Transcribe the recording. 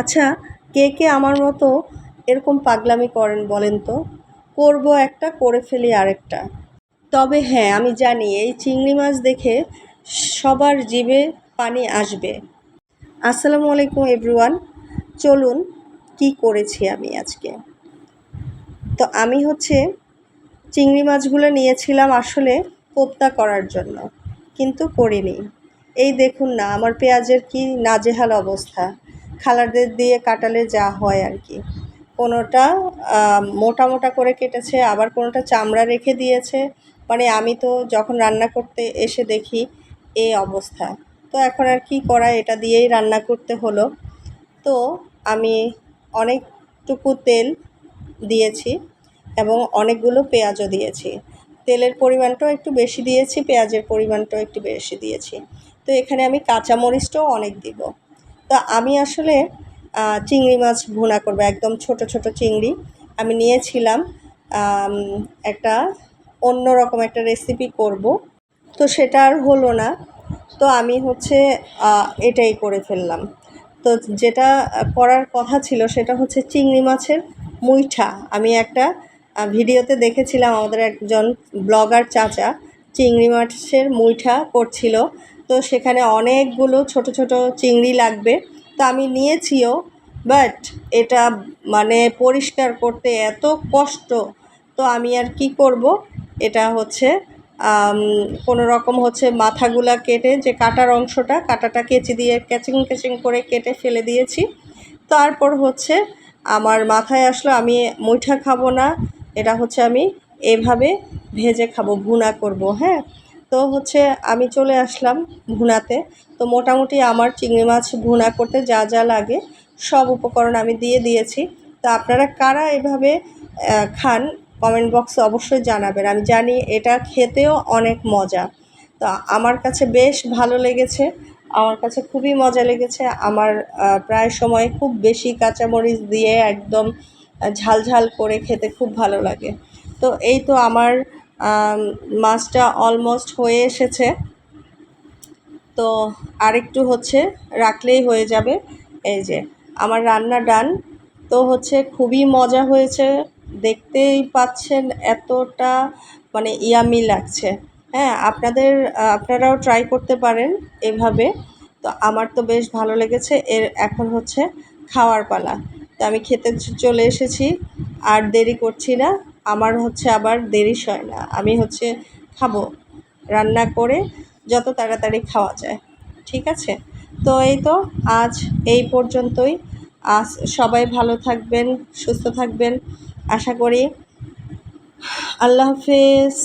আচ্ছা কে কে আমার মতো এরকম পাগলামি করেন বলেন তো? করব একটা, করে ফেলি আরেকটা। তবে হ্যাঁ আমি জানি এই চিংড়ি মাছ দেখে সবার জিভে পানি আসবে। আসসালামু আলাইকুম এভরিওয়ান। চলুন, কি করেছি আমি আজকে? তো আমি হচ্ছে চিংড়ি মাছগুলো নিয়েছিলাম আসলে কোপ্তা করার জন্য, কিন্তু করিনি। এই দেখুন না, আমার পেঁয়াজের কি নাজেহাল অবস্থা। খালারদের দিয়ে কাটালে যা হয় আর কি। কোনোটা মোটা মোটা করে কেটেছে, আবার কোনোটা চামড়া রেখে দিয়েছে। মানে আমি তো যখন রান্না করতে এসে দেখি এই অবস্থা। তো এখন আর কি করা, এটা দিয়েই রান্না করতে হলো। তো আমি অনেকটুকু তেল দিয়েছি এবং অনেকগুলো পেঁয়াজও দিয়েছি। তেলের পরিমাণটাও একটু বেশি দিয়েছি, পেঁয়াজের পরিমাণটাও একটু বেশি দিয়েছি। তো এখানে আমি কাঁচামরিচটাও অনেক দিব। তো আমি আসলে চিংড়ি মাছ ভুনা করব, একদম ছোট ছোট চিংড়ি। আমি নিয়েছিলাম একটা অন্য রকম একটা রেসিপি করব। তো সেটা আর হলো না। তো আমি হচ্ছে এটাই করে ফেললাম। তো যেটা করার কথা ছিল সেটা হচ্ছে চিংড়ি মাছের মুইঠা। আমি একটা ভিডিওতে দেখেছিলাম আমাদের একজন ব্লগার চাচা, চিংড়ি মাছের মুইঠা করছিল। তো সেখানে অনেকগুলো ছোট ছোট চিংড়ি লাগবে। তো আমি নিয়েছিও বাট এটা মানে পরিষ্কার করতে এত কষ্ট। তো আমি আর কি করব? এটা হচ্ছে কোনো রকম হচ্ছে মাথাগুলা কেটে যে কাটার অংশটা, কাটাটা কেচি দিয়ে ক্যাচিং ক্যাচিং করে কেটে ফেলে দিয়েছি। তারপর হচ্ছে আমার মাথায় আসলো, আমি মুইঠা খাব না, এটা হচ্ছে আমি এভাবে ভেজে খাব, ভুনা করব হ্যাঁ? তো হচ্ছে আমি চলে আসলাম ভুনাতে। তো মোটামুটি আমার চিংড়ি মাছ ভুনা করতে যা যা লাগে সব উপকরণ আমি দিয়ে দিয়েছি। তো আপনারা কারা এভাবে খান কমেন্ট বক্সে অবশ্যই জানাবেন। আমি জানি এটা খেতেও অনেক মজা। তো আমার কাছে বেশ ভালো লেগেছে। আমার কাছে খুবই মজা লেগেছে। আমার প্রায় সময় খুব বেশি কাঁচামরিচ দিয়ে একদম আহ, ঝাল ঝাল করে খেতে খুব ভালো লাগে। তো এই তো আমার আম, মাছটা অলমোস্ট হয়ে এসেছে। তো আরেকটু হচ্ছে রাখলেই হয়ে যাবে। এই যে, আমার রান্না ডান। তো হচ্ছে খুবই মজা হয়েছে। দেখতেই পাচ্ছেন এতটা মানে ইয়ামি লাগছে। হ্যাঁ আপনাদের, আপনারাও ট্রাই করতে পারেন এভাবে। তো আমার তো বেশ ভালো লেগেছে। এর এখন হচ্ছে খাওয়ার পালা। তো আমি খেতে চলে এসেছি। আর দেরি করছি না। আমার হচ্ছে আবার দেরি হয় না। আমি হচ্ছে খাব। রান্না করে যত তাড়াতাড়ি খাওয়া যায়। ঠিক আছে? তো এই তো আজ এই পর্যন্তই। আজ সবাই ভালো থাকবেন, সুস্থ থাকবেন। আশা করি আল্লাহ হাফেজ।